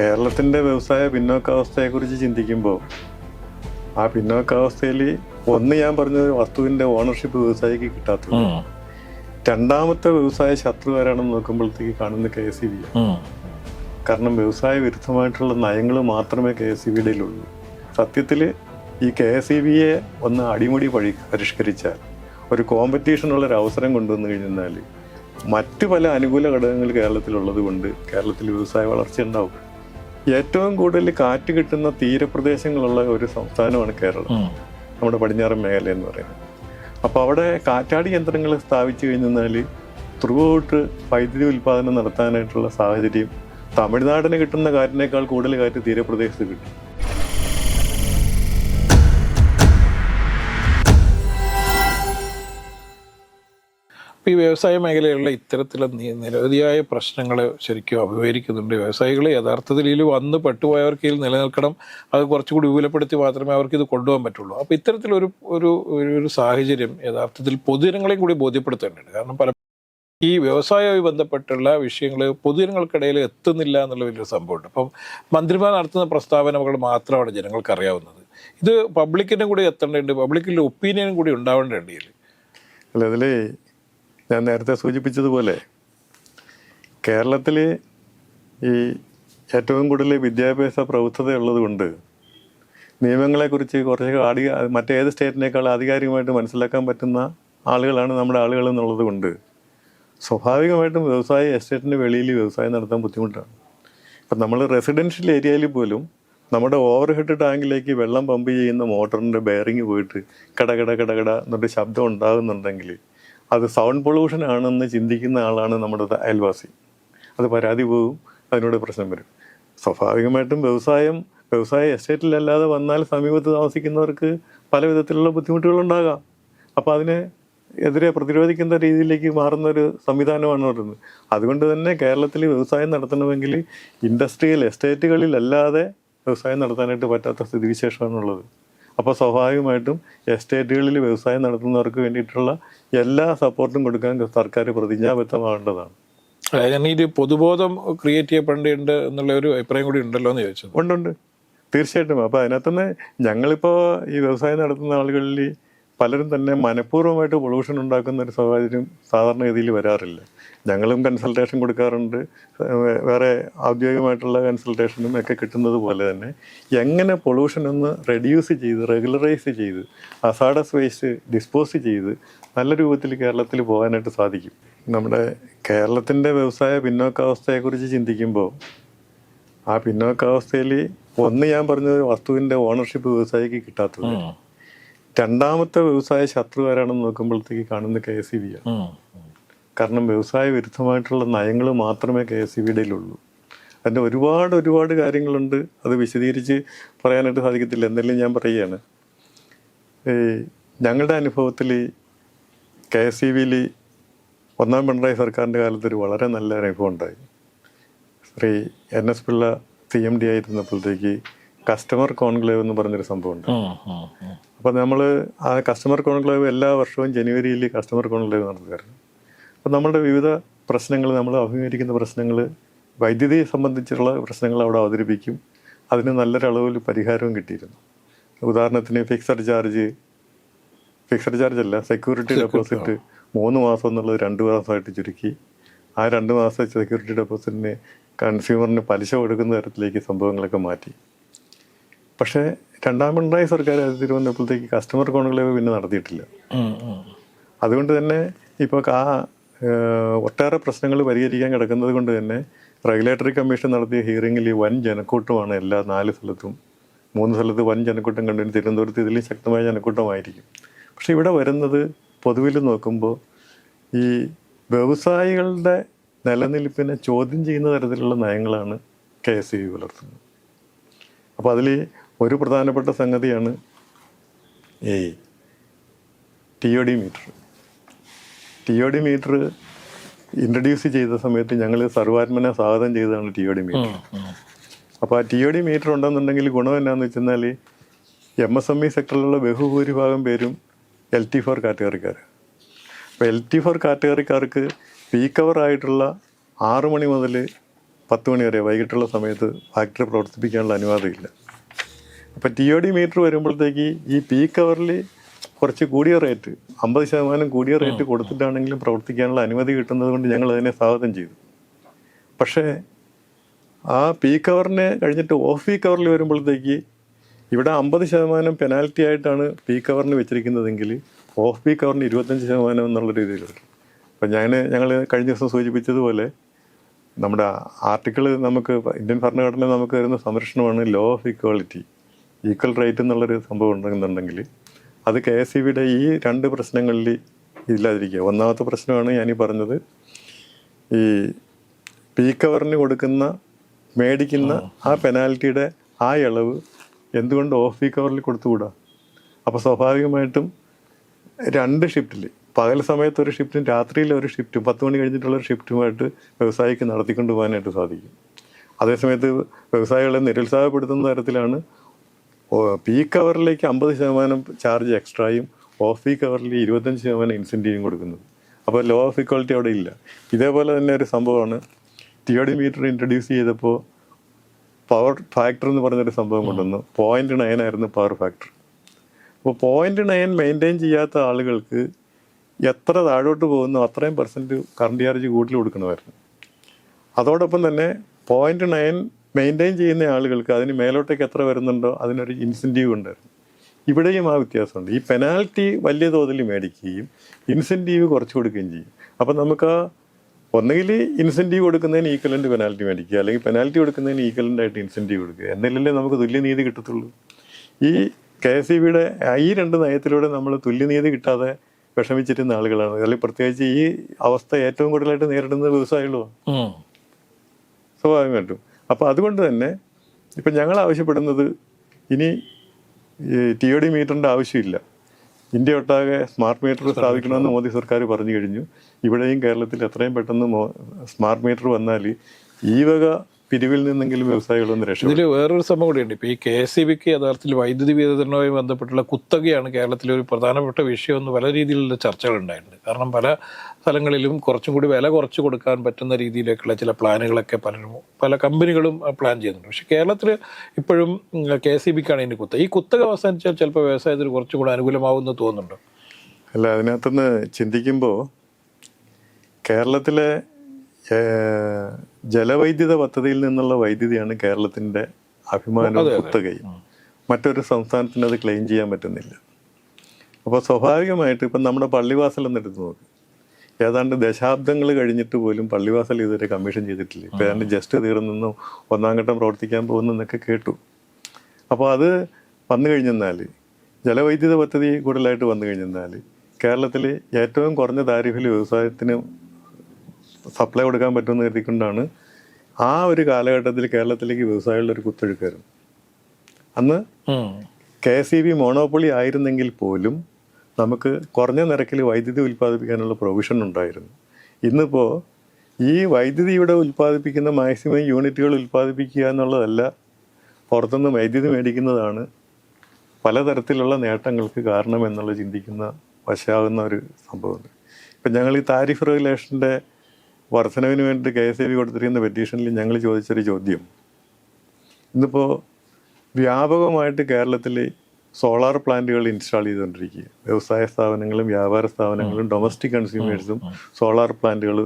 കേരളത്തിന്റെ വ്യവസായ പിന്നോക്കാവസ്ഥയെക്കുറിച്ച് ചിന്തിക്കുമ്പോൾ ആ പിന്നോക്കാവസ്ഥയിൽ ഒന്ന് ഞാൻ പറഞ്ഞത് വസ്തുവിന്റെ ഓണർഷിപ്പ് വ്യവസായിക്ക് കിട്ടാത്തത്. രണ്ടാമത്തെ വ്യവസായ ശത്രു ആരാണെന്ന് നോക്കുമ്പോഴത്തേക്ക് കാണുന്ന കെ എസ് ബി. കാരണം വ്യവസായ വിരുദ്ധമായിട്ടുള്ള നയങ്ങൾ മാത്രമേ കെ എസ് ബിയുടെ ഉള്ളൂ സത്യത്തിൽ ഈ കെ എസ് ഇ ബിയെ ഒന്ന് അടിമുടി പഴി പരിഷ്കരിച്ചാൽ ഒരു കോമ്പറ്റീഷനുള്ള ഒരു അവസരം കൊണ്ടുവന്നു കഴിഞ്ഞാൽ മറ്റു പല അനുകൂല ഘടകങ്ങൾ കേരളത്തിലുള്ളത് കൊണ്ട് കേരളത്തിൽ വ്യവസായ വളർച്ച ഉണ്ടാവും. ഏറ്റവും കൂടുതൽ കാറ്റ് കിട്ടുന്ന തീരപ്രദേശങ്ങളുള്ള ഒരു സംസ്ഥാനമാണ് കേരളം. നമ്മുടെ പടിഞ്ഞാറൻ മേഖല എന്ന് പറയുന്നത്. അപ്പോൾ അവിടെ കാറ്റാടി യന്ത്രങ്ങൾ സ്ഥാപിച്ചു കഴിഞ്ഞാൽ ത്രൂ ഔട്ട് വൈദ്യുതി ഉൽപ്പാദനം നടത്താനായിട്ടുള്ള സാഹചര്യം തമിഴ്നാടിന് കിട്ടുന്ന കാറ്റിനേക്കാൾ കൂടുതൽ കാറ്റ് തീരപ്രദേശത്ത് കിട്ടും. ഈ വ്യവസായ മേഖലയിലുള്ള ഇത്തരത്തിലുള്ള നി- നിരവധിയായ പ്രശ്നങ്ങൾ ശരിക്കും അഭിമുഖീകരിക്കുന്നുണ്ട്. വ്യവസായികൾ യഥാർത്ഥത്തിൽ ഇതിൽ വന്ന് പെട്ടുപോയവർക്ക് ഇതിൽ നിലനിൽക്കണം. അത് കുറച്ചുകൂടി വിപുലപ്പെടുത്തി മാത്രമേ അവർക്ക് ഇത് കൊണ്ടുപോകാൻ പറ്റുള്ളൂ. അപ്പോൾ ഇത്തരത്തിലൊരു ഒരു ഒരു സാഹചര്യം യഥാർത്ഥത്തിൽ പൊതുജനങ്ങളെയും കൂടി ബോധ്യപ്പെടുത്തേണ്ടത് കാരണം പല ഈ വ്യവസായവുമായി ബന്ധപ്പെട്ടുള്ള വിഷയങ്ങൾ പൊതുജനങ്ങൾക്കിടയിൽ എത്തുന്നില്ല എന്നുള്ള വലിയൊരു സംഭവമുണ്ട്. അപ്പം മന്ത്രിമാർ നടത്തുന്ന പ്രസ്താവനകൾ മാത്രമാണ് ജനങ്ങൾക്ക് അറിയാവുന്നത്. ഇത് പബ്ലിക്കിനും കൂടി എത്തേണ്ടതുണ്ട്. പബ്ലിക്കിന്റെ ഒപ്പീനിയനും കൂടി ഉണ്ടാവേണ്ടതുണ്ട് ഇതിൽ. അല്ല ഇതിൽ ഞാൻ നേരത്തെ സൂചിപ്പിച്ചതുപോലെ കേരളത്തിൽ ഈ ഏറ്റവും കൂടുതൽ വിദ്യാഭ്യാസ പ്രബുദ്ധത ഉള്ളതുകൊണ്ട് നിയമങ്ങളെക്കുറിച്ച് കുറച്ച് അടി മറ്റേത് സ്റ്റേറ്റിനേക്കാൾ ആധികാരികമായിട്ട് മനസ്സിലാക്കാൻ പറ്റുന്ന ആളുകളാണ് നമ്മുടെ ആളുകൾ എന്നുള്ളത് കൊണ്ട് സ്വാഭാവികമായിട്ടും വ്യവസായ എസ്റ്റേറ്റിന്റെ വെളിയിൽ വ്യവസായം നടത്താൻ ബുദ്ധിമുട്ടാണ്. ഇപ്പം നമ്മൾ റെസിഡൻഷ്യൽ ഏരിയയിൽ പോലും നമ്മുടെ ഓവർ ഹെഡ് ടാങ്കിലേക്ക് വെള്ളം പമ്പ് ചെയ്യുന്ന മോട്ടറിന്റെ ബെയറിങ് പോയിട്ട് കടകട കടകട കട കട എന്നിട്ട് ശബ്ദം ഉണ്ടാകുന്നുണ്ടെങ്കിൽ അത് സൗണ്ട് പൊള്യൂഷൻ ആണെന്ന് ചിന്തിക്കുന്ന ആളാണ് നമ്മുടെ അയൽവാസി. അത് പരാതി പോകും അതിനോട് പ്രശ്നം വരും. സ്വാഭാവികമായിട്ടും വ്യവസായം വ്യവസായ എസ്റ്റേറ്റിലല്ലാതെ വന്നാൽ സമീപത്ത് താമസിക്കുന്നവർക്ക് പല വിധത്തിലുള്ള ബുദ്ധിമുട്ടുകളുണ്ടാകാം. അപ്പോൾ അതിനെ എതിരെ പ്രതിരോധിക്കുന്ന രീതിയിലേക്ക് മാറുന്ന ഒരു സംവിധാനമാണ് പറയുന്നത്. അതുകൊണ്ട് തന്നെ കേരളത്തിൽ വ്യവസായം നടത്തണമെങ്കിൽ ഇൻഡസ്ട്രിയൽ എസ്റ്റേറ്റുകളിലല്ലാതെ വ്യവസായം നടത്താനായിട്ട് പറ്റാത്ത സ്ഥിതിവിശേഷമാണുള്ളത്. അപ്പോൾ സ്വാഭാവികമായിട്ടും എസ്റ്റേറ്റുകളിൽ വ്യവസായം നടത്തുന്നവർക്ക് വേണ്ടിയിട്ടുള്ള എല്ലാ സപ്പോർട്ടും കൊടുക്കാൻ സർക്കാർ പ്രതിജ്ഞാബദ്ധമാകേണ്ടതാണ്. അതായത് ഒരു പൊതുബോധം ക്രിയേറ്റ് ചെയ്യപ്പെടേണ്ടതുണ്ട് എന്നുള്ള ഒരു അഭിപ്രായം കൂടി ഉണ്ടല്ലോ എന്ന് ചോദിച്ചത്. ഉണ്ടുണ്ട് തീർച്ചയായിട്ടും. അപ്പോൾ അതിനകത്തുനിന്ന് ഞങ്ങളിപ്പോൾ ഈ വ്യവസായം നടത്തുന്ന ആളുകളിൽ പലരും തന്നെ മനഃപൂർവമായിട്ട് പൊള്യൂഷൻ ഉണ്ടാക്കുന്ന ഒരു സാഹചര്യം സാധാരണഗതിയിൽ വരാറില്ല. ഞങ്ങളും കൺസൾട്ടേഷൻ കൊടുക്കാറുണ്ട്. വേറെ ഔദ്യോഗികമായിട്ടുള്ള കൺസൾട്ടേഷനും ഒക്കെ കിട്ടുന്നത് പോലെ തന്നെ എങ്ങനെ പൊള്യൂഷൻ ഒന്ന് റെഡ്യൂസ് ചെയ്ത് റെഗുലറൈസ് ചെയ്ത് അസാഡസ് വേസ്റ്റ് ഡിസ്പോസ് ചെയ്ത് നല്ല രൂപത്തിൽ കേരളത്തിൽ പോകാനായിട്ട് സാധിക്കും. നമ്മുടെ കേരളത്തിന്റെ വ്യവസായ പിന്നോക്കാവസ്ഥയെക്കുറിച്ച് ചിന്തിക്കുമ്പോൾ ആ പിന്നോക്കാവസ്ഥയിൽ ഒന്ന് ഞാൻ പറഞ്ഞത് വസ്തുവിന്റെ ഓണർഷിപ്പ് വ്യവസായിക്ക് കിട്ടാത്തത്. രണ്ടാമത്തെ വ്യവസായ ശത്രു ആരാണെന്ന് നോക്കുമ്പോഴത്തേക്ക് കാണുന്ന കെ എസ് ഇ ബി ആണ്. കാരണം വ്യവസായ വിരുദ്ധമായിട്ടുള്ള നയങ്ങൾ മാത്രമേ കെ എസ് ഇ ബിയുടെ ഉള്ളൂ. അതിന്റെ ഒരുപാട് ഒരുപാട് കാര്യങ്ങളുണ്ട്. അത് വിശദീകരിച്ച് പറയാനായിട്ട് സാധിക്കത്തില്ല. എന്തെങ്കിലും ഞാൻ പറയുകയാണ്. ഞങ്ങളുടെ അനുഭവത്തിൽ കെ എസ് ഇ ബിയിൽ ഒന്നാം പിണറായി സർക്കാരിന്റെ കാലത്ത് ഒരു വളരെ നല്ല അനുഭവം ഉണ്ടായി. Shri N S Pillai C M D ആയിരുന്നപ്പോഴത്തേക്ക് customer conclave എന്ന് പറഞ്ഞൊരു സംഭവമുണ്ട്. അപ്പം നമ്മൾ ആ കസ്റ്റമർ കോൺക്ലേവ് എല്ലാ വർഷവും ജനുവരിയിൽ കസ്റ്റമർ കോൺക്ലേവ് നടത്തുകയായിരുന്നു. അപ്പം നമ്മുടെ വിവിധ പ്രശ്നങ്ങൾ നമ്മൾ അഭിമുഖീകരിക്കുന്ന പ്രശ്നങ്ങൾ വൈദ്യുതിയെ സംബന്ധിച്ചുള്ള പ്രശ്നങ്ങൾ അവിടെ അവതരിപ്പിക്കും. അതിന് നല്ലൊരളവിൽ പരിഹാരവും കിട്ടിയിരുന്നു. ഉദാഹരണത്തിന് ഫിക്സഡ് ചാർജ് ഫിക്സഡ് ചാർജ് അല്ല സെക്യൂരിറ്റി ഡെപ്പോസിറ്റ് മൂന്ന് മാസം എന്നുള്ളത് രണ്ട് മാസമായിട്ട് ചുരുക്കി. ആ രണ്ട് മാസത്തെ സെക്യൂരിറ്റി ഡെപ്പോസിറ്റിന് കൺസ്യൂമറിന് പലിശ കൊടുക്കുന്ന തരത്തിലേക്ക് സംഭവങ്ങളൊക്കെ മാറ്റി. പക്ഷേ രണ്ടാം പിണറായി സർക്കാർ അതിൽ വന്നപ്പോഴത്തേക്ക് കസ്റ്റമർ കോൺക്ലേവ് പിന്നെ നടത്തിയിട്ടില്ല. അതുകൊണ്ട് തന്നെ ഇപ്പോൾ ആ ഒട്ടേറെ പ്രശ്നങ്ങൾ പരിഹരിക്കാൻ കിടക്കുന്നത് കൊണ്ട് തന്നെ റെഗുലേറ്ററി കമ്മീഷൻ നടത്തിയ ഹിയറിങ്ങിൽ വൻ ജനക്കൂട്ടമാണ് എല്ലാ നാല് സ്ഥലത്തും. മൂന്ന് സ്ഥലത്ത് വൻ ജനക്കൂട്ടം കണ്ടു തിരുവനന്തപുരത്ത് ഇതിലും ശക്തമായ ജനക്കൂട്ടമായിരിക്കും. പക്ഷേ ഇവിടെ വരുന്നത് പൊതുവിൽ നോക്കുമ്പോൾ ഈ വ്യവസായികളുടെ നിലനിൽപ്പിനെ ചോദ്യം ചെയ്യുന്ന തരത്തിലുള്ള നയങ്ങളാണ് കെ എസ് ഇ പുലർത്തുന്നത്. അപ്പോൾ അതിൽ ഒരു പ്രധാനപ്പെട്ട സംഗതിയാണ് ഈ T O D meter T O D meter introduce ചെയ്ത സമയത്ത് ഞങ്ങൾ സർവാത്മന സ്വാഗതം ചെയ്തതാണ് ടി ഒ ഡി മീറ്റർ അപ്പോൾ ആ ടി ഒ ഡി മീറ്റർ ഉണ്ടെന്നുണ്ടെങ്കിൽ ഗുണം എന്നാന്ന് വെച്ചെന്നാൽ എം എസ് എം ഇ സെക്ടറിലുള്ള ബഹുഭൂരിഭാഗം പേരും എൽ ടി ഫോർ കാറ്റഗറിക്കാർ അപ്പോൾ എൽ ടി ഫോർ കാറ്റഗറിക്കാർക്ക് പീക്ക് അവർ ആയിട്ടുള്ള ആറ് മണി മുതൽ പത്ത് മണി വരെ വൈകിട്ടുള്ള സമയത്ത് ഫാക്ടറി പ്രവർത്തിപ്പിക്കാനുള്ള അനുവാദമില്ല. അപ്പോൾ ടി ഒ ഡി മീറ്റർ വരുമ്പോഴത്തേക്ക് ഈ പീക്ക് കവറിൽ കുറച്ച് കൂടിയ റേറ്റ് അമ്പത് ശതമാനം കൂടിയ റേറ്റ് കൊടുത്തിട്ടാണെങ്കിലും പ്രവർത്തിക്കാനുള്ള അനുമതി കിട്ടുന്നത് കൊണ്ട് ഞങ്ങൾ അതിനെ സ്വാഗതം ചെയ്തു. പക്ഷേ ആ പീക്ക് കവറിനെ കഴിഞ്ഞിട്ട് ഓഫ് പീക്ക് കവറിൽ വരുമ്പോഴത്തേക്ക് ഇവിടെ അമ്പത് ശതമാനം പെനാൽറ്റി ആയിട്ടാണ് പീക്ക് അവറിന് വെച്ചിരിക്കുന്നതെങ്കിൽ ഓഫ് പീക്ക് അവറിന് ഇരുപത്തഞ്ച് ശതമാനം എന്നുള്ള രീതിയിൽ വരും. അപ്പം ഞാൻ ഞങ്ങൾ കഴിഞ്ഞ ദിവസം സൂചിപ്പിച്ചതുപോലെ നമ്മുടെ ആർട്ടിക്കിൾ നമുക്ക് ഇന്ത്യൻ ഭരണഘടന നമുക്ക് വരുന്ന സംരക്ഷണമാണ് law of equality equal rate എന്നുള്ളൊരു സംഭവം ഉണ്ടെന്നുണ്ടെങ്കിൽ അത് കെ എസ് ഇ ബിയുടെ ഈ രണ്ട് പ്രശ്നങ്ങളിൽ ഇല്ലാതിരിക്കുക. ഒന്നാമത്തെ പ്രശ്നമാണ് ഞാനീ പറഞ്ഞത് ഈ പീക്ക് കവറിന് കൊടുക്കുന്ന മേടിക്കുന്ന ആ. പെനാൽറ്റിയുടെ ആ ഇളവ് എന്തുകൊണ്ട് ഓഫ് പീക്ക് കവറിൽ കൊടുത്തുകൂടാ? അപ്പോൾ സ്വാഭാവികമായിട്ടും രണ്ട് ഷിഫ്റ്റിൽ പകൽ സമയത്ത് ഒരു ഷിഫ്റ്റും രാത്രിയിൽ ഒരു ഷിഫ്റ്റും പത്ത് മണി കഴിഞ്ഞിട്ടുള്ള ഒരു ഷിഫ്റ്റുമായിട്ട് വ്യവസായിക്ക് നടത്തിക്കൊണ്ട് പോകാനായിട്ട് സാധിക്കും. അതേസമയത്ത് വ്യവസായികളെ നിരുത്സാഹപ്പെടുത്തുന്ന തരത്തിലാണ് പീക്ക് അവറിലേക്ക് അമ്പത് ശതമാനം ചാർജ് എക്സ്ട്രായും ഓഫ് പീക്ക് അവറിൽ ഇരുപത്തഞ്ച് ശതമാനം ഇൻസെന്റീവും കൊടുക്കുന്നത് അപ്പോൾ ലോ ഓഫ് ഇക്വാളിറ്റി അവിടെ ഇല്ല. ഇതേപോലെ തന്നെ ഒരു സംഭവമാണ്. T O D meter introduce ചെയ്തപ്പോൾ പവർ ഫാക്ടർ എന്ന് പറഞ്ഞൊരു സംഭവം കൊണ്ടുവന്നു. പോയിന്റ് നയൻ ആയിരുന്നു പവർ ഫാക്ടർ അപ്പോൾ പോയിന്റ് നയൻ മെയിന്റെയിൻ ചെയ്യാത്ത ആളുകൾക്ക് എത്ര താഴോട്ട് പോകുന്നു അത്രയും പെർസെന്റ് കറണ്ട് ചാർജ് കൂടുതൽ കൊടുക്കണമായിരുന്നു. അതോടൊപ്പം തന്നെ പോയിന്റ് നയൻ മെയിന്റെയിൻ ചെയ്യുന്ന ആളുകൾക്ക് അതിന് മേലോട്ടേക്ക് എത്ര വരുന്നുണ്ടോ അതിനൊരു ഇൻസെന്റീവ് ഉണ്ടായിരുന്നു. ഇവിടെയും ആ വ്യത്യാസമുണ്ട്. ഈ പെനാൽറ്റി വലിയ തോതിൽ മേടിക്കുകയും ഇൻസെന്റീവ് കുറച്ച് കൊടുക്കുകയും ചെയ്യും. അപ്പം നമുക്ക് ആ ഒന്നുകിൽ ഇൻസെന്റീവ് കൊടുക്കുന്നതിന് ഈക്വലന്റ് പെനാൽറ്റി മേടിക്കുക അല്ലെങ്കിൽ പെനാൽറ്റി കൊടുക്കുന്നതിന് ഈക്വലന്റ് ആയിട്ട് ഇൻസെന്റീവ് കൊടുക്കുക. എന്നല്ലേ നമുക്ക് തുല്യനീതി കിട്ടത്തുള്ളൂ. ഈ കെ എസ് ഇ ബിയുടെ ഈ രണ്ട് നയത്തിലൂടെ നമ്മൾ തുല്യനീതി കിട്ടാതെ വിഷമിച്ചിരുന്ന ആളുകളാണ്. അല്ലെങ്കിൽ പ്രത്യേകിച്ച് ഈ അവസ്ഥ ഏറ്റവും കൂടുതലായിട്ട് നേരിടുന്ന വ്യവസായികളുമാണ്. ഉം. സ്വാഭാവികമായിട്ടും അപ്പോൾ അതുകൊണ്ട് തന്നെ ഇപ്പം ഞങ്ങൾ ആവശ്യപ്പെടുന്നത് ഇനി ടി ഒ ഡി മീറ്ററിന്റെ ആവശ്യമില്ല. ഇന്ത്യ ഒട്ടാകെ സ്മാർട്ട് മീറ്റർ സ്ഥാപിക്കണമെന്ന് മോദി സർക്കാർ പറഞ്ഞു കഴിഞ്ഞു. ഇവിടെയും കേരളത്തിൽ എത്രയും പെട്ടെന്ന് സ്മാർട്ട് മീറ്റർ വന്നാൽ ഈ വക പിരിവിൽ നിന്നെങ്കിലും വ്യവസായികളൊന്നും രക്ഷ ഇതിൽ വേറൊരു സംഭവം കൂടിയുണ്ട്. ഇപ്പോൾ ഈ കെ എസ് സി ബിക്ക് യഥാർത്ഥത്തിൽ വൈദ്യുതി വിതരണവുമായി ബന്ധപ്പെട്ടുള്ള കുത്തകയാണ് കേരളത്തിലെ ഒരു പ്രധാനപ്പെട്ട വിഷയമെന്ന് പല രീതിയിലുള്ള ചർച്ചകൾ ഉണ്ടായിട്ടുണ്ട്. കാരണം പല സ്ഥലങ്ങളിലും കുറച്ചും കൂടി വില കുറച്ച് കൊടുക്കാൻ പറ്റുന്ന രീതിയിലേക്കുള്ള ചില പ്ലാനുകളൊക്കെ പലരും പല കമ്പനികളും പ്ലാൻ ചെയ്യുന്നുണ്ട്. പക്ഷേ കേരളത്തിൽ ഇപ്പോഴും കെ എസ് സി ബിക്കാണ് ഇതിന്റെ കുത്തക ഈ കുത്തക അവസാനിച്ചാൽ ചിലപ്പോൾ വ്യവസായത്തിന് കുറച്ചും കൂടി അനുകൂലമാവുമെന്ന് തോന്നുന്നുണ്ട്? അല്ല അതിനകത്തുനിന്ന് ചിന്തിക്കുമ്പോൾ കേരളത്തിലെ ജലവൈദ്യുത പദ്ധതിയിൽ നിന്നുള്ള വൈദ്യുതിയാണ് കേരളത്തിന്റെ അഭിമാനവും കുത്തകയും. മറ്റൊരു സംസ്ഥാനത്തിന് അത് ക്ലെയിം ചെയ്യാൻ പറ്റുന്നില്ല. അപ്പോൾ സ്വാഭാവികമായിട്ട് ഇപ്പം നമ്മുടെ പള്ളിവാസൽ എന്നെടുത്ത് നോക്ക്. ഏതാണ്ട് ദശാബ്ദങ്ങൾ കഴിഞ്ഞിട്ട് പോലും പള്ളിവാസൽ ഇതുവരെ കമ്മീഷൻ ചെയ്തിട്ടില്ല. ഇപ്പം ഏതാണ്ട് ജസ്റ്റ് തീർന്നു ഒന്നാം ഘട്ടം പ്രവർത്തിക്കാൻ പോകുന്നെന്നൊക്കെ കേട്ടു. അപ്പോൾ അത് വന്നു കഴിഞ്ഞെന്നാൽ ജലവൈദ്യുത പദ്ധതി കൂടുതലായിട്ട് വന്നു കഴിഞ്ഞെന്നാൽ കേരളത്തിൽ ഏറ്റവും കുറഞ്ഞ താരിഫിൽ വ്യവസായത്തിന് സപ്ലൈ കൊടുക്കാൻ പറ്റുമെന്ന് കരുതിക്കൊണ്ടാണ് ആ ഒരു കാലഘട്ടത്തിൽ കേരളത്തിലേക്ക് വ്യവസായികളുടെ ഒരു കുത്തൊഴുക്കായിരുന്നു. അന്ന്. K S E B monopoly ആയിരുന്നെങ്കിൽ പോലും നമുക്ക് കുറഞ്ഞ നിരക്കിൽ വൈദ്യുതി ഉൽപ്പാദിപ്പിക്കാനുള്ള പ്രൊവിഷൻ ഉണ്ടായിരുന്നു. ഇന്നിപ്പോൾ ഈ വൈദ്യുതി ഇവിടെ ഉൽപ്പാദിപ്പിക്കുന്ന മാക്സിമം യൂണിറ്റുകൾ ഉൽപ്പാദിപ്പിക്കുക എന്നുള്ളതല്ല പുറത്തുനിന്ന് വൈദ്യുതി മേടിക്കുന്നതാണ് പലതരത്തിലുള്ള നേട്ടങ്ങൾക്ക് കാരണം എന്നുള്ള ചിന്തിക്കുന്ന വശാകുന്ന ഒരു സംഭവമുണ്ട് ഇപ്പം ഞങ്ങൾ ഈ താരിഫ് റെഗുലേഷന്റെ വർധനവിന് വേണ്ടി കെ എസ് ഇ ബി കൊടുത്തിരിക്കുന്ന പെറ്റീഷനിൽ ഞങ്ങൾ ചോദിച്ചൊരു ചോദ്യം. ഇന്നിപ്പോൾ വ്യാപകമായിട്ട് കേരളത്തിൽ സോളാർ പ്ലാന്റുകൾ ഇൻസ്റ്റാൾ ചെയ്തുകൊണ്ടിരിക്കുക. വ്യവസായ സ്ഥാപനങ്ങളും വ്യാപാര സ്ഥാപനങ്ങളും ഡൊമസ്റ്റിക് കൺസ്യൂമേഴ്സും സോളാർ പ്ലാന്റുകൾ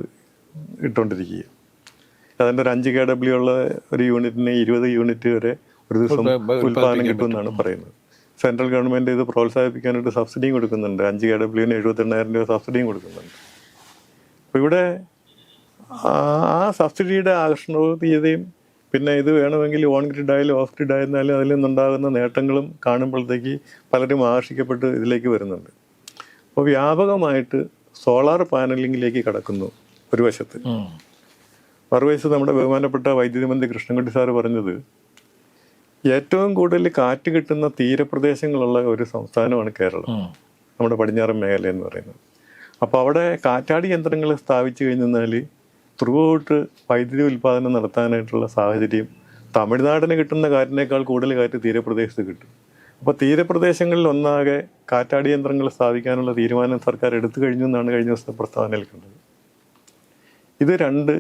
ഇട്ടുകൊണ്ടിരിക്കുക. അതിന്റെ ഒരു അഞ്ച് കെ ഡബ്ല്യു ഉള്ള ഒരു യൂണിറ്റിന് ഇരുപത് യൂണിറ്റ് വരെ ഒരു ദിവസം ഉൽപ്പാദനം കിട്ടുമെന്നാണ് പറയുന്നത്. സെൻട്രൽ ഗവൺമെന്റ് ഇത് പ്രോത്സാഹിപ്പിക്കാനായിട്ട് സബ്സിഡിയും കൊടുക്കുന്നുണ്ട്. അഞ്ച് കെ ഡബ്ല്യുവിന് എഴുപത്തെണ്ണായിരം രൂപ സബ്സിഡിയും കൊടുക്കുന്നുണ്ട്. അപ്പോൾ ഇവിടെ ആ- സബ്സിഡിയുടെ ആകർഷണീയതയും പിന്നെ ഇത് വേണമെങ്കിൽ ഓൺ ഗ്രിഡ് ആയാലും ഓഫ് ഗ്രിഡ് ആയിരുന്നാലും അതിൽ നിന്നുണ്ടാകുന്ന നേട്ടങ്ങളും കാണുമ്പോഴത്തേക്ക് പലരും ആകർഷിക്കപ്പെട്ട് ഇതിലേക്ക് വരുന്നുണ്ട്. അപ്പോൾ വ്യാപകമായിട്ട് സോളാർ പാനലിങ്ങിലേക്ക് കടക്കുന്നു ഒരു വശത്ത്. മറുവശത്ത് നമ്മുടെ ബഹുമാനപ്പെട്ട വൈദ്യുതി മന്ത്രി കൃഷ്ണൻകുട്ടി സാറ് പറഞ്ഞത് ഏറ്റവും കൂടുതൽ കാറ്റ് കിട്ടുന്ന തീരപ്രദേശങ്ങളുള്ള ഒരു സംസ്ഥാനമാണ് കേരളം. നമ്മുടെ പടിഞ്ഞാറൻ മേഖല എന്ന് പറയുന്നത്. അപ്പോൾ അവിടെ കാറ്റാടി യന്ത്രങ്ങൾ സ്ഥാപിച്ചു കഴിഞ്ഞാൽ ത്രൂ ഔട്ട് വൈദ്യുതി ഉൽപ്പാദനം നടത്താനായിട്ടുള്ള സാഹചര്യം തമിഴ്നാടിന് കിട്ടുന്ന കാറ്റിനേക്കാൾ കൂടുതൽ കാറ്റ് തീരപ്രദേശത്ത് കിട്ടും. അപ്പോൾ തീരപ്രദേശങ്ങളിൽ ഒന്നാകെ കാറ്റാടി യന്ത്രങ്ങൾ സ്ഥാപിക്കാനുള്ള തീരുമാനം സർക്കാർ എടുത്തു കഴിഞ്ഞു എന്നാണ് കഴിഞ്ഞ ദിവസത്തെ പ്രസ്താവനയിൽ കണ്ടത് ഇത് രണ്ട്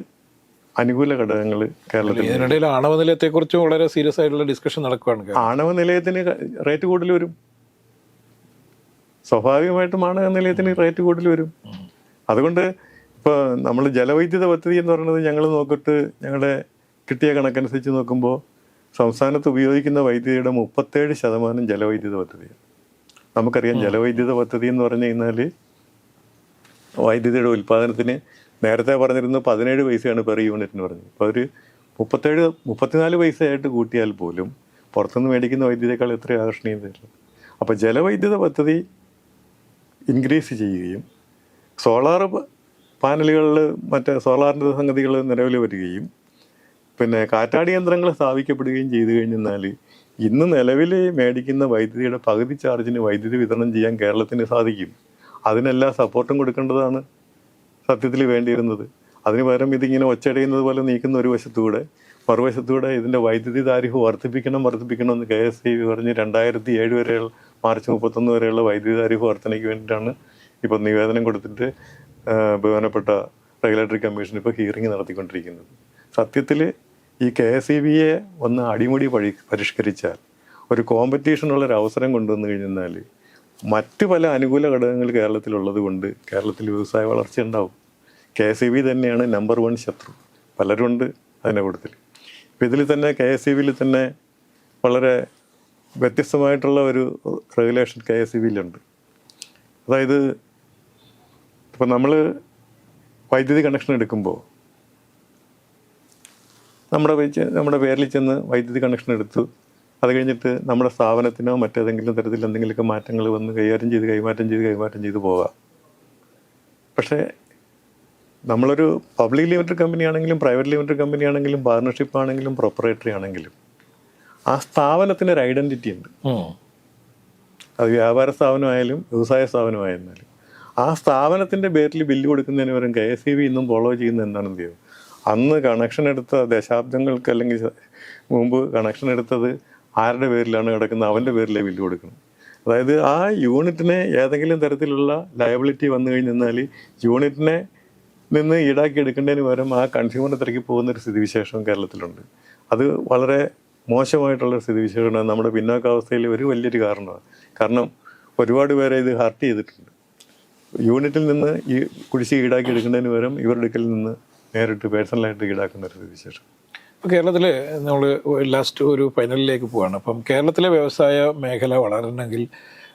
അനുകൂല ഘടകങ്ങൾ കേരളത്തിൽ ഇതിനിടയിൽ ആണവ നിലയത്തെക്കുറിച്ചും വളരെ സീരിയസ് ആയിട്ടുള്ള ഡിസ്കഷൻ നടക്കുകയാണ്. ആണവ നിലയത്തിന് റേറ്റ് കൂടുതൽ വരും. സ്വാഭാവികമായിട്ടും ആണവ നിലയത്തിന് റേറ്റ് കൂടുതൽ വരും. അതുകൊണ്ട് ഇപ്പോൾ നമ്മൾ ജലവൈദ്യുത പദ്ധതി എന്ന് പറയുന്നത് ഞങ്ങൾ നോക്കിയിട്ട് ഞങ്ങളുടെ കിട്ടിയ കണക്കനുസരിച്ച് നോക്കുമ്പോൾ സംസ്ഥാനത്ത് ഉപയോഗിക്കുന്ന വൈദ്യുതിയുടെ മുപ്പത്തേഴ് ശതമാനം ജലവൈദ്യുത പദ്ധതിയാണ്. നമുക്കറിയാം ജലവൈദ്യുത പദ്ധതി എന്ന് പറഞ്ഞു കഴിഞ്ഞാൽ വൈദ്യുതിയുടെ ഉൽപ്പാദനത്തിന് നേരത്തെ പറഞ്ഞിരുന്നത് പതിനേഴ് പൈസയാണ് പെർ എന്ന് പറഞ്ഞത്. അപ്പോൾ ഒരു മുപ്പത്തേഴ് മുപ്പത്തിനാല് പൈസയായിട്ട് കൂട്ടിയാൽ പോലും പുറത്തുനിന്ന് മേടിക്കുന്ന വൈദ്യുതിയേക്കാൾ എത്ര ആകർഷണീയതയില്ല അപ്പോൾ ജലവൈദ്യുത പദ്ധതി ഇൻക്രീസ് ചെയ്യുകയും സോളാർ പാനലുകളിൽ മറ്റേ സോളാറിന്റെ സംഗതികൾ നിലവിൽ വരികയും പിന്നെ കാറ്റാടി യന്ത്രങ്ങൾ സ്ഥാപിക്കപ്പെടുകയും ചെയ്തു കഴിഞ്ഞാൽ ഇന്ന് നിലവിൽ മേടിക്കുന്ന വൈദ്യുതിയുടെ പകുതി ചാർജിന് വൈദ്യുതി വിതരണം ചെയ്യാൻ കേരളത്തിന് സാധിക്കും. അതിനെല്ലാം സപ്പോർട്ടും കൊടുക്കേണ്ടതാണ് സത്യത്തിൽ വേണ്ടിയിരുന്നത്. അതിന് പകരം ഇതിങ്ങനെ ഒച്ചടയുന്നത് പോലെ നീക്കുന്ന ഒരു വശത്തൂടെ മറുവശത്തൂടെ ഇതിന്റെ വൈദ്യുതി താരിഫ് വർദ്ധിപ്പിക്കണം വർദ്ധിപ്പിക്കണം എന്ന് കെ എസ് ഇ പറഞ്ഞ് രണ്ടായിരത്തി ഏഴ് വരെയുള്ള മാർച്ച് മുപ്പത്തൊന്ന് വരെയുള്ള വൈദ്യുതി താരിഫ് വർധനയ്ക്ക് വേണ്ടിയിട്ടാണ് ഇപ്പം നിവേദനം കൊടുത്തിട്ട് ബഹുമാനപ്പെട്ട റെഗുലേറ്ററി കമ്മീഷൻ ഇപ്പോൾ ഹിയറിംഗ് നടത്തിക്കൊണ്ടിരിക്കുന്നത്. സത്യത്തിൽ ഈ കെ എസ് ഇ ബിയെ ഒന്ന് അടിമുടി പഴി പരിഷ്കരിച്ചാൽ ഒരു കോമ്പറ്റീഷനുള്ള ഒരു അവസരം കൊണ്ടുവന്നു കഴിഞ്ഞാൽ മറ്റ് പല അനുകൂല ഘടകങ്ങൾ കേരളത്തിലുള്ളത് കൊണ്ട് കേരളത്തിൽ വ്യവസായ വളർച്ച ഉണ്ടാവും. കെ എസ് ഇ ബി തന്നെയാണ് നമ്പർ വൺ ശത്രു. പലരുണ്ട് അതിന്റെ കൂട്ടത്തിൽ ഇപ്പം ഇതിൽ തന്നെ കെ എസ് ഇ ബിയിൽ തന്നെ വളരെ വ്യത്യസ്തമായിട്ടുള്ള ഒരു റെഗുലേഷൻ കെ എസ് ഇ ബിയിലുണ്ട്. അതായത് ഇപ്പം നമ്മൾ വൈദ്യുതി കണക്ഷൻ എടുക്കുമ്പോൾ നമ്മുടെ വെച്ച് നമ്മുടെ പേരിൽ ചെന്ന് വൈദ്യുതി കണക്ഷൻ എടുത്തു. അത് കഴിഞ്ഞിട്ട് നമ്മുടെ സ്ഥാപനത്തിനോ മറ്റേതെങ്കിലും തരത്തിൽ എന്തെങ്കിലുമൊക്കെ മാറ്റങ്ങൾ വന്ന് കൈകാര്യം ചെയ്ത് കൈമാറ്റം ചെയ്ത് കൈമാറ്റം ചെയ്ത് പോകാം. പക്ഷേ നമ്മളൊരു പബ്ലിക് ലിമിറ്റഡ് കമ്പനി ആണെങ്കിലും പ്രൈവറ്റ് ലിമിറ്റഡ് കമ്പനി ആണെങ്കിലും പാർട്ണർഷിപ്പ് ആണെങ്കിലും പ്രൊപ്പറേറ്ററി ആണെങ്കിലും ആ സ്ഥാപനത്തിന് ഒരു ഐഡന്റിറ്റി ഉണ്ട്. അത് വ്യാപാര സ്ഥാപനമായാലും വ്യവസായ സ്ഥാപനമായിരുന്നാലും ആ സ്ഥാപനത്തിന്റെ പേരിൽ ബില്ല് കൊടുക്കുന്നതിന് പകരം കെ എസ് ഇ ബി ഇന്നും ഫോളോ ചെയ്യുന്ന എന്താണെന്ന് ചെയ്യും? അന്ന് കണക്ഷൻ എടുത്ത ദശാബ്ദങ്ങൾക്ക് അല്ലെങ്കിൽ മുമ്പ് കണക്ഷൻ എടുത്തത് ആരുടെ പേരിലാണ് കിടക്കുന്നത്? അവന്റെ പേരിലെ ബില്ല് കൊടുക്കണം. അതായത് ആ യൂണിറ്റിനെ ഏതെങ്കിലും തരത്തിലുള്ള ലയബിലിറ്റി വന്നു കഴിഞ്ഞാൽ യൂണിറ്റിനെ നിന്ന് ഈടാക്കി എടുക്കേണ്ടതിന് പകരം ആ കൺസ്യൂമർ തിരക്കി പോകുന്ന ഒരു സ്ഥിതിവിശേഷം കേരളത്തിലുണ്ട്. അത് വളരെ മോശമായിട്ടുള്ള സ്ഥിതിവിശേഷമാണ്. നമ്മുടെ പിന്നോക്കാവസ്ഥയിൽ ഒരു വലിയൊരു കാരണമാണ്. കാരണം ഒരുപാട് പേരെ ഇത് ഹർട്ട് ചെയ്തിട്ടുണ്ട്. യൂണിറ്റിൽ നിന്ന് ഈ കുടിശ്ശിക ഈടാക്കി എടുക്കുന്നതിന് പകരം ഇവരുടെ അടുക്കൽ നിന്ന് നേരിട്ട് പേഴ്സണലായിട്ട് ഈടാക്കുന്ന ഒരു സ്ഥിതിവിശേഷം ഇപ്പോൾ കേരളത്തിൽ നമ്മൾ ലാസ്റ്റ് ഒരു ഫൈനലിലേക്ക് പോവാണ്. അപ്പം കേരളത്തിലെ വ്യവസായ മേഖല വളരണമെങ്കിൽ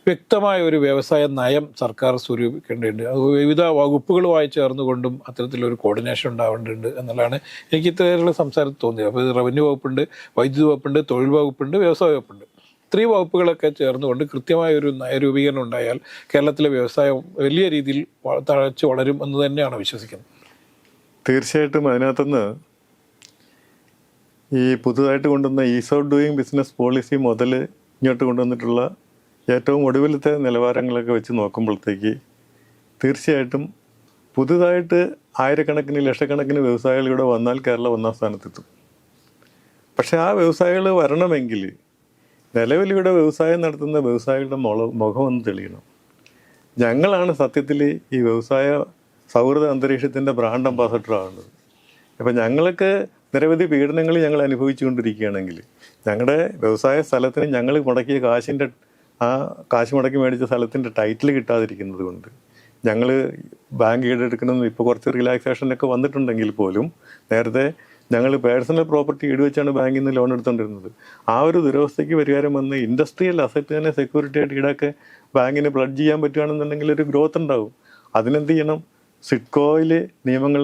വ്യക്തമായ ഒരു വ്യവസായ നയം സർക്കാർ സ്വരൂപിക്കേണ്ടതുണ്ട്. അത് വിവിധ വകുപ്പുകളുമായി ചേർന്നുകൊണ്ടും അത്തരത്തിലൊരു കോർഡിനേഷൻ ഉണ്ടാവേണ്ടതുണ്ട് എന്നുള്ളതാണ് എനിക്ക് ഇത്തരത്തിലുള്ള സംസാരത്തിൽ തോന്നിയത്. അപ്പോൾ റവന്യൂ വകുപ്പുണ്ട് വൈദ്യുതി വകുപ്പുണ്ട് തൊഴിൽ വകുപ്പുണ്ട് വ്യവസായ വകുപ്പുണ്ട്. ഇത്രയും വകുപ്പുകളൊക്കെ ചേർന്നുകൊണ്ട് കൃത്യമായ ഒരു നയരൂപീകരണം ഉണ്ടായാൽ കേരളത്തിലെ വ്യവസായം വലിയ രീതിയിൽ തഴച്ച് വളരും എന്ന് തന്നെയാണ് വിശ്വസിക്കുന്നത്. തീർച്ചയായിട്ടും അതിനകത്തുനിന്ന് ഈ പുതുതായിട്ട് കൊണ്ടുവന്ന ease of doing business policy മുതൽ ഇങ്ങോട്ട് കൊണ്ടുവന്നിട്ടുള്ള ഏറ്റവും ഒടുവിലത്തെ നിലവാരങ്ങളൊക്കെ വെച്ച് നോക്കുമ്പോഴത്തേക്ക് തീർച്ചയായിട്ടും പുതുതായിട്ട് ആയിരക്കണക്കിന് ലക്ഷക്കണക്കിന് വ്യവസായികൾ ഇവിടെ വന്നാൽ കേരളം ഒന്നാം സ്ഥാനത്തെത്തും. പക്ഷേ ആ വ്യവസായികൾ വരണമെങ്കിൽ നിലവിലിവിടെ വ്യവസായം നടത്തുന്ന വ്യവസായികളുടെ മുള മുഖം ഒന്ന് തെളിയണം. ഞങ്ങളാണ് സത്യത്തിൽ ഈ വ്യവസായ സൗഹൃദ അന്തരീക്ഷത്തിന്റെ ബ്രാൻഡ് അംബാസഡർ ആവേണ്ടത് അപ്പം ഞങ്ങൾക്ക് നിരവധി പീഡനങ്ങൾ ഞങ്ങൾ അനുഭവിച്ചുകൊണ്ടിരിക്കുകയാണെങ്കിൽ ഞങ്ങളുടെ വ്യവസായ സ്ഥലത്തിന് ഞങ്ങൾ മുടക്കിയ കാശിന്റെ ആ കാശ് മുടക്കി മേടിച്ച സ്ഥലത്തിന്റെ ടൈറ്റിൽ കിട്ടാതിരിക്കുന്നത് കൊണ്ട് ഞങ്ങൾ ബാങ്ക് ഈടെടുക്കണമെന്ന് ഇപ്പോൾ കുറച്ച് റിലാക്സേഷനൊക്കെ വന്നിട്ടുണ്ടെങ്കിൽ പോലും നേരത്തെ ഞങ്ങൾ പേഴ്സണൽ പ്രോപ്പർട്ടി ഈടുവെച്ചാണ് ബാങ്കിൽ നിന്ന് ലോൺ എടുത്തുകൊണ്ടിരുന്നത് ആ ഒരു ദുരവസ്ഥയ്ക്ക് പരിഹാരം വന്ന് ഇൻഡസ്ട്രിയൽ അസറ്റ് തന്നെ സെക്യൂരിറ്റി ആയിട്ട് ഈടാക്കി ബാങ്കിന് പ്ലഡ് ചെയ്യാൻ പറ്റുകയാണെന്നുണ്ടെങ്കിൽ ഒരു ഗ്രോത്ത് ഉണ്ടാവും. അതിനെന്ത് ചെയ്യണം? സിഡ്കോയിൽ നിയമങ്ങൾ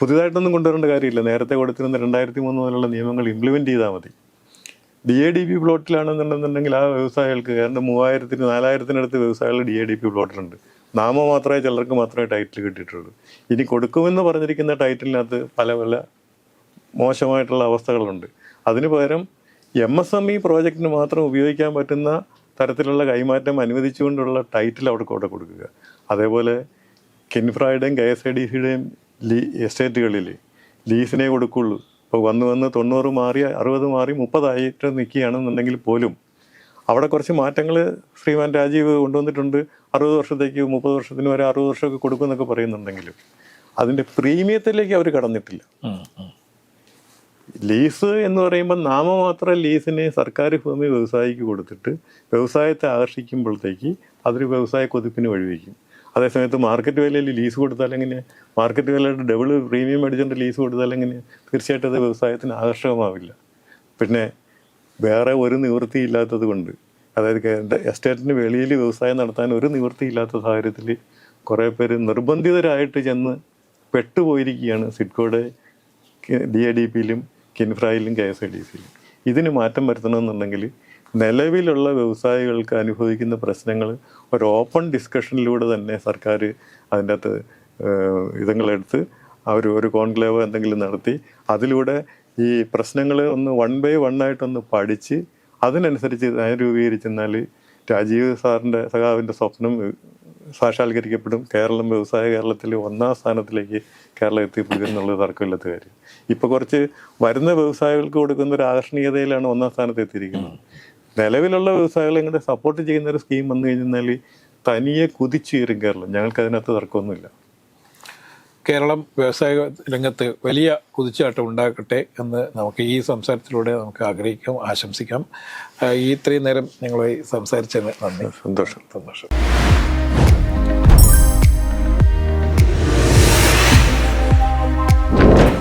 പുതിയതായിട്ടൊന്നും കൊണ്ടുവരേണ്ട കാര്യമില്ല. നേരത്തെ കൊടുത്തിരുന്ന രണ്ടായിരത്തി മൂന്ന് മുതലുള്ള നിയമങ്ങൾ ഇംപ്ലിമെന്റ് ചെയ്താൽ മതി. ഡി എ ഡി പി പ്ലോട്ടിലാണെന്നുണ്ടെന്നുണ്ടെങ്കിൽ ആ വ്യവസായികൾക്ക് കാരണം മൂവായിരത്തിന് നാലായിരത്തിനടുത്ത് വ്യവസായികൾ ഡി എ ഡി പി പ്ലോട്ടിലുണ്ട് നാമം മാത്രമേ ചിലർക്ക് മാത്രമേ ടൈറ്റിൽ കിട്ടിയിട്ടുള്ളൂ. ഇനി കൊടുക്കുമെന്ന് പറഞ്ഞിരിക്കുന്ന ടൈറ്റിലിനകത്ത് പല പല മോശമായിട്ടുള്ള അവസ്ഥകളുണ്ട്. അതിന് പകരം എം എസ് എം ഇ പ്രോജക്റ്റിന് മാത്രം ഉപയോഗിക്കാൻ പറ്റുന്ന തരത്തിലുള്ള കൈമാറ്റം അനുവദിച്ചുകൊണ്ടുള്ള ടൈറ്റിൽ അവിടെ കൂടെ കൊടുക്കുക. അതേപോലെ കിൻഫ്രയുടെയും കെ എസ് ഐ ഡി സിയുടെയും ലീ എസ്റ്റേറ്റുകളിൽ ലീസിനെ കൊടുക്കുള്ളൂ. ഇപ്പോൾ വന്ന് വന്ന് തൊണ്ണൂറ് മാറി അറുപത് മാറി മുപ്പതായിട്ട് നിൽക്കുകയാണെന്നുണ്ടെങ്കിൽ പോലും അവിടെ കുറച്ച് മാറ്റങ്ങൾ ശ്രീമാൻ രാജീവ് കൊണ്ടുവന്നിട്ടുണ്ട്. അറുപത് വർഷത്തേക്ക് മുപ്പത് വർഷത്തിന് വരെ അറുപത് വർഷമൊക്കെ കൊടുക്കുമെന്നൊക്കെ പറയുന്നുണ്ടെങ്കിലും അതിന്റെ പ്രീമിയത്തിലേക്ക് അവർ കടന്നിട്ടില്ല. ലീസ് എന്ന് പറയുമ്പോൾ നാമമാത്ര ലീസിനെ സർക്കാർ ഭൂമി വ്യവസായിക്ക് കൊടുത്തിട്ട് വ്യവസായത്തെ ആകർഷിക്കുമ്പോഴത്തേക്ക് അതൊരു വ്യവസായ കൊതിപ്പിന് വഴിവെക്കും. അതേസമയത്ത് മാർക്കറ്റ് വിലയിൽ ലീസ് കൊടുത്താൽ എങ്ങനെ? മാർക്കറ്റ് വിലയുടെ ഡബിൾ പ്രീമിയം അടിച്ചുകൊണ്ട് ലീസ് കൊടുത്താൽ എങ്ങനെ? തീർച്ചയായിട്ടും അത് വ്യവസായത്തിന് ആകർഷകമാവില്ല. പിന്നെ വേറെ ഒരു നിവൃത്തിയില്ലാത്തത് കൊണ്ട്. അതായത് എസ്റ്റേറ്റിന് വെളിയിൽ വ്യവസായം നടത്താൻ ഒരു നിവൃത്തി ഇല്ലാത്ത സാഹചര്യത്തിൽ കുറേ പേര് നിർബന്ധിതരായിട്ട് ചെന്ന് പെട്ടുപോയിരിക്കുകയാണ് സിഡ്കോയുടെ ഡി എ ഡി പിയിലും കിൻഫ്രായിലും കെ എസ് ഐ ഡി സിയിലും. ഇതിന് മാറ്റം വരുത്തണമെന്നുണ്ടെങ്കിൽ നിലവിലുള്ള വ്യവസായികൾക്ക് അനുഭവിക്കുന്ന പ്രശ്നങ്ങൾ ഒരു ഓപ്പൺ ഡിസ്കഷനിലൂടെ തന്നെ സർക്കാർ അതിന്റെ അകത്ത് ഇതുങ്ങളെടുത്ത് അവർ ഒരു കോൺക്ലേവ് എന്തെങ്കിലും നടത്തി അതിലൂടെ ഈ പ്രശ്നങ്ങൾ ഒന്ന് വൺ ബൈ വൺ ആയിട്ടൊന്ന് പഠിച്ച് അതിനനുസരിച്ച് നയം രൂപീകരിച്ചെന്നാൽ രാജീവ് സാറിന്റെ സഖാവിന്റെ സ്വപ്നം സാക്ഷാത്കരിക്കപ്പെടും. കേരളം വ്യവസായ കേരളത്തിൽ ഒന്നാം സ്ഥാനത്തിലേക്ക് കേരളം എത്തിപ്പെടുക എന്നുള്ളത് തർക്കമില്ലാത്ത കാര്യം. ഇപ്പോൾ കുറച്ച് വരുന്ന വ്യവസായികൾക്ക് കൊടുക്കുന്ന ഒരു ആകർഷണീയതയിലാണ് ഒന്നാം സ്ഥാനത്ത് എത്തിയിരിക്കുന്നത്. നിലവിലുള്ള വ്യവസായികളെ ഇങ്ങോട്ട് സപ്പോർട്ട് ചെയ്യുന്ന ഒരു സ്കീം വന്നു കഴിഞ്ഞാൽ തനിയെ കുതിച്ചു കയറും കേരളം. ഞങ്ങൾക്ക് അതിനകത്ത് തർക്കമൊന്നുമില്ല. കേരളം വ്യവസായ രംഗത്ത് വലിയ കുതിച്ചാട്ടം ഉണ്ടാക്കട്ടെ എന്ന് നമുക്ക് ഈ സംസാരത്തിലൂടെ നമുക്ക് ആഗ്രഹിക്കാം ആശംസിക്കാം. ഈ ഇത്രയും നേരം ഞങ്ങളുമായി സംസാരിച്ചതിന് നന്ദി. സന്തോഷം. സന്തോഷം.